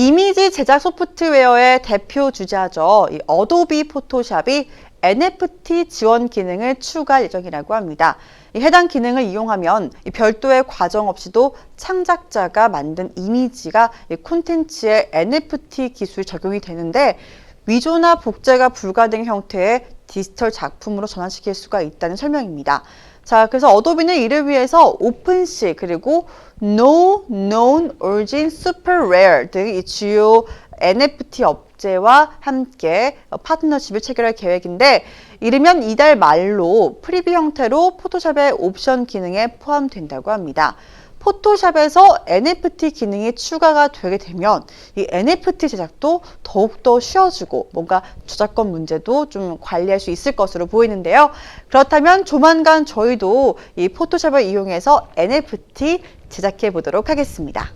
이미지 제작 소프트웨어의 대표 주자죠. 이 어도비 포토샵이 NFT 지원 기능을 추가할 예정이라고 합니다. 이 해당 기능을 이용하면 이 별도의 과정 없이도 창작자가 만든 이미지가 이 콘텐츠에 NFT 기술 적용이 되는데 위조나 복제가 불가능 형태의 디지털 작품으로 전환시킬 수가 있다는 설명입니다. 자, 그래서 어도비는 이를 위해서 오픈시 그리고 No Known Origin Super Rare 등이 주요 NFT 업체와 함께 파트너십을 체결할 계획인데 이르면 이달 말로 프리뷰 형태로 포토샵의 옵션 기능에 포함된다고 합니다. 포토샵에서 NFT 기능이 추가가 되게 되면 이 NFT 제작도 더욱더 쉬워지고 뭔가 저작권 문제도 좀 관리할 수 있을 것으로 보이는데요. 그렇다면 조만간 저희도 이 포토샵을 이용해서 NFT 제작해 보도록 하겠습니다.